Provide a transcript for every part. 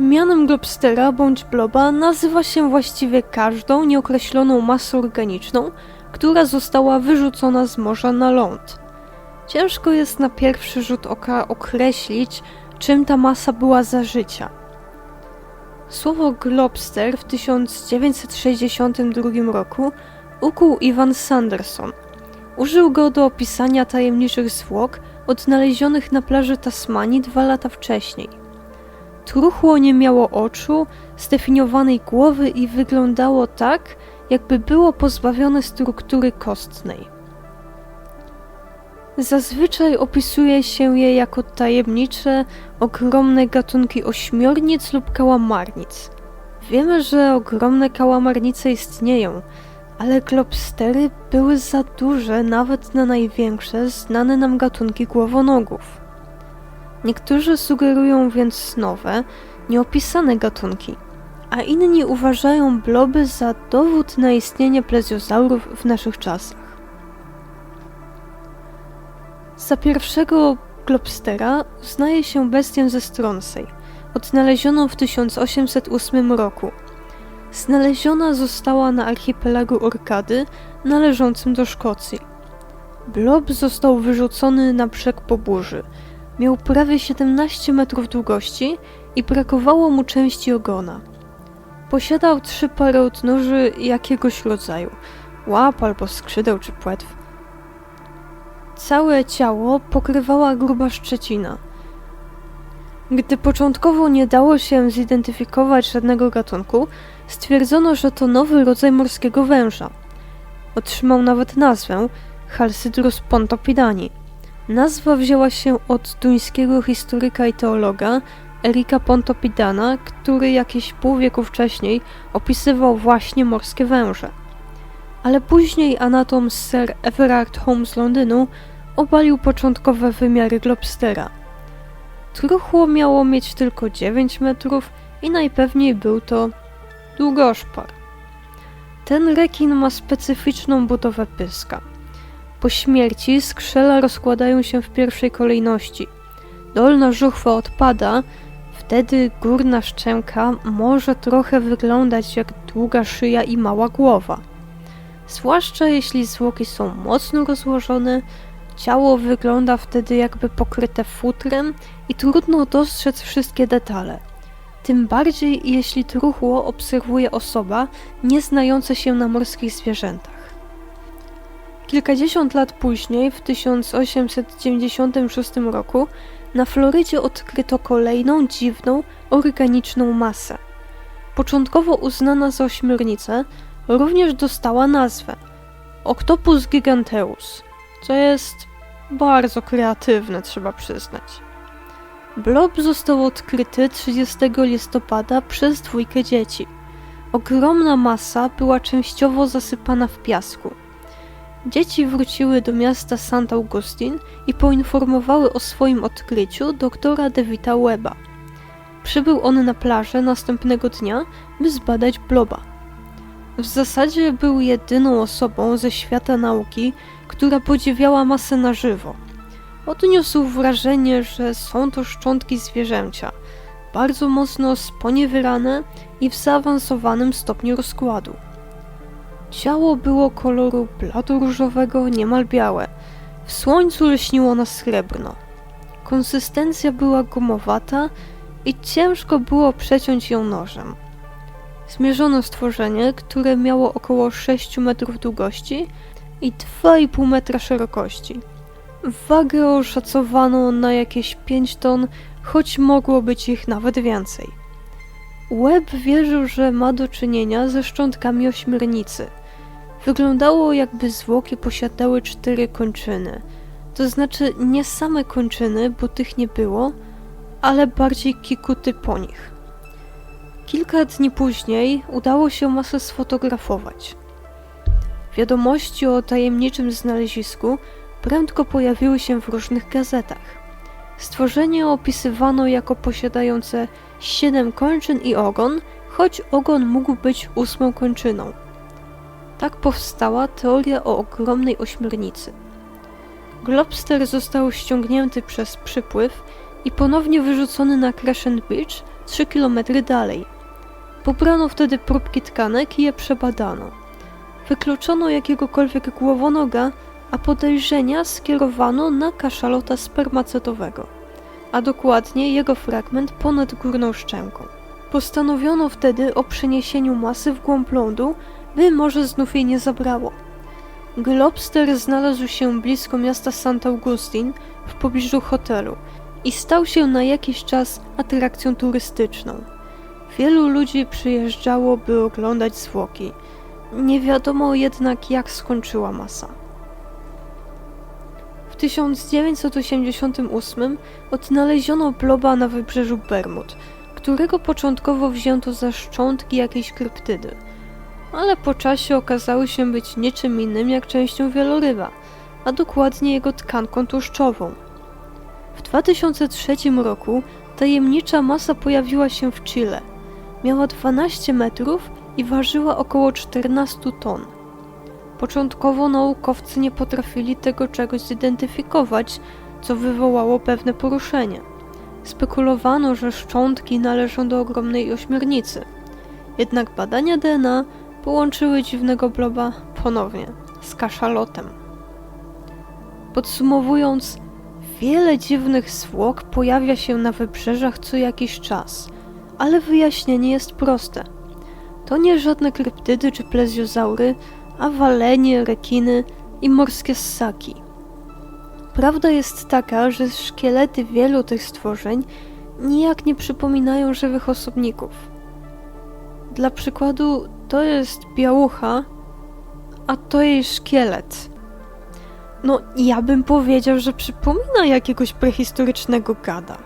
Mianem globstera bądź bloba nazywa się właściwie każdą nieokreśloną masę organiczną, która została wyrzucona z morza na ląd. Ciężko jest na pierwszy rzut oka określić, czym ta masa była za życia. Słowo globster w 1962 roku ukuł Ivan Sanderson. Użył go do opisania tajemniczych zwłok odnalezionych na plaży Tasmanii dwa lata wcześniej. Truchło nie miało oczu, zdefiniowanej głowy i wyglądało tak, jakby było pozbawione struktury kostnej. Zazwyczaj opisuje się je jako tajemnicze, ogromne gatunki ośmiornic lub kałamarnic. Wiemy, że ogromne kałamarnice istnieją, ale globstery były za duże nawet na największe znane nam gatunki głowonogów. Niektórzy sugerują więc nowe, nieopisane gatunki, a inni uważają bloby za dowód na istnienie plezjozaurów w naszych czasach. Za pierwszego globstera uznaje się bestię ze Stronsej, odnalezioną w 1808 roku. Znaleziona została na archipelagu Orkady, należącym do Szkocji. Blob został wyrzucony na brzeg po burzy. Miał prawie 17 metrów długości i brakowało mu części ogona. Posiadał trzy pary odnóży jakiegoś rodzaju, łap albo skrzydeł czy płetw. Całe ciało pokrywała gruba szczecina. Gdy początkowo nie dało się zidentyfikować żadnego gatunku, stwierdzono, że to nowy rodzaj morskiego węża. Otrzymał nawet nazwę Halsydrus pontopidani. Nazwa wzięła się od duńskiego historyka i teologa Erika Pontopidana, który jakieś pół wieku wcześniej opisywał właśnie morskie węże. Ale później anatom Sir Everard Holmes z Londynu obalił początkowe wymiary globstera. Truchło miało mieć tylko 9 metrów i najpewniej był to długoszpar. Ten rekin ma specyficzną budowę pyska. Po śmierci skrzela rozkładają się w pierwszej kolejności. Dolna żuchwa odpada, wtedy górna szczęka może trochę wyglądać jak długa szyja i mała głowa. Zwłaszcza jeśli zwłoki są mocno rozłożone, ciało wygląda wtedy jakby pokryte futrem i trudno dostrzec wszystkie detale. Tym bardziej jeśli truchło obserwuje osoba nieznająca się na morskich zwierzętach. Kilkadziesiąt lat później, w 1896 roku, na Florydzie odkryto kolejną dziwną, organiczną masę. Początkowo uznana za ośmiornicę, również dostała nazwę Octopus giganteus, co jest bardzo kreatywne, trzeba przyznać. Blob został odkryty 30 listopada przez dwójkę dzieci. Ogromna masa była częściowo zasypana w piasku. Dzieci wróciły do miasta St. Augustine i poinformowały o swoim odkryciu doktora Davida Webba. Przybył on na plażę następnego dnia, by zbadać bloba. W zasadzie był jedyną osobą ze świata nauki, która podziwiała masę na żywo. Odniósł wrażenie, że są to szczątki zwierzęcia, bardzo mocno sponiewierane i w zaawansowanym stopniu rozkładu. Ciało było koloru blado-różowego, niemal białe. W słońcu lśniło na srebrno. Konsystencja była gumowata i ciężko było przeciąć ją nożem. Zmierzono stworzenie, które miało około 6 metrów długości i 2,5 metra szerokości. Wagę oszacowano na jakieś 5 ton, choć mogło być ich nawet więcej. Webb wierzył, że ma do czynienia ze szczątkami ośmiornicy. Wyglądało jakby zwłoki posiadały cztery kończyny. To znaczy nie same kończyny, bo tych nie było, ale bardziej kikuty po nich. Kilka dni później udało się masę sfotografować. Wiadomości o tajemniczym znalezisku prędko pojawiły się w różnych gazetach. Stworzenie opisywano jako posiadające siedem kończyn i ogon, choć ogon mógł być ósmą kończyną. Tak powstała teoria o ogromnej ośmiornicy. Globster został ściągnięty przez przypływ i ponownie wyrzucony na Crescent Beach 3 km dalej. Pobrano wtedy próbki tkanek i je przebadano. Wykluczono jakiegokolwiek głowonoga, a podejrzenia skierowano na kaszalota spermacetowego, a dokładnie jego fragment ponad górną szczęką. Postanowiono wtedy o przeniesieniu masy w głąb lądu, by może znów jej nie zabrało. Globster znalazł się blisko miasta St. Augustine w pobliżu hotelu i stał się na jakiś czas atrakcją turystyczną. Wielu ludzi przyjeżdżało, by oglądać zwłoki. Nie wiadomo jednak, jak skończyła masa. W 1988 odnaleziono bloba na wybrzeżu Bermud, którego początkowo wzięto za szczątki jakiejś kryptydy, ale po czasie okazały się być niczym innym jak częścią wieloryba, a dokładnie jego tkanką tłuszczową. W 2003 roku tajemnicza masa pojawiła się w Chile. Miała 12 metrów i ważyła około 14 ton. Początkowo naukowcy nie potrafili tego czegoś zidentyfikować, co wywołało pewne poruszenie. Spekulowano, że szczątki należą do ogromnej ośmiornicy. Jednak badania DNA połączyły dziwnego bloba ponownie z kaszalotem. Podsumowując, wiele dziwnych zwłok pojawia się na wybrzeżach co jakiś czas, ale wyjaśnienie jest proste. To nie żadne kryptydy czy plezjozaury, a walenie, rekiny i morskie ssaki. Prawda jest taka, że szkielety wielu tych stworzeń nijak nie przypominają żywych osobników. Dla przykładu, to jest białucha, a to jej szkielet. No, ja bym powiedział, że przypomina jakiegoś prehistorycznego gada.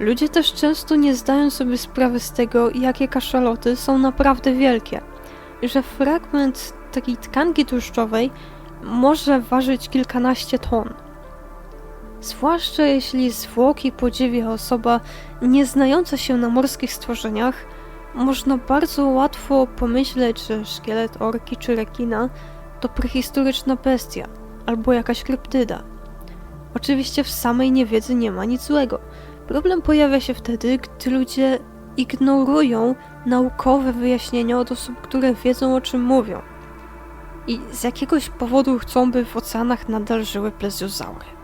Ludzie też często nie zdają sobie sprawy z tego, jakie kaszaloty są naprawdę wielkie. Że fragment takiej tkanki tłuszczowej może ważyć kilkanaście ton. Zwłaszcza jeśli zwłoki podziwia osoba nieznająca się na morskich stworzeniach, można bardzo łatwo pomyśleć, że szkielet orki czy rekina to prehistoryczna bestia albo jakaś kryptyda. Oczywiście w samej niewiedzy nie ma nic złego. Problem pojawia się wtedy, gdy ludzie ignorują naukowe wyjaśnienia od osób, które wiedzą o czym mówią. I z jakiegoś powodu chcą, by w oceanach nadal żyły plezjozaury.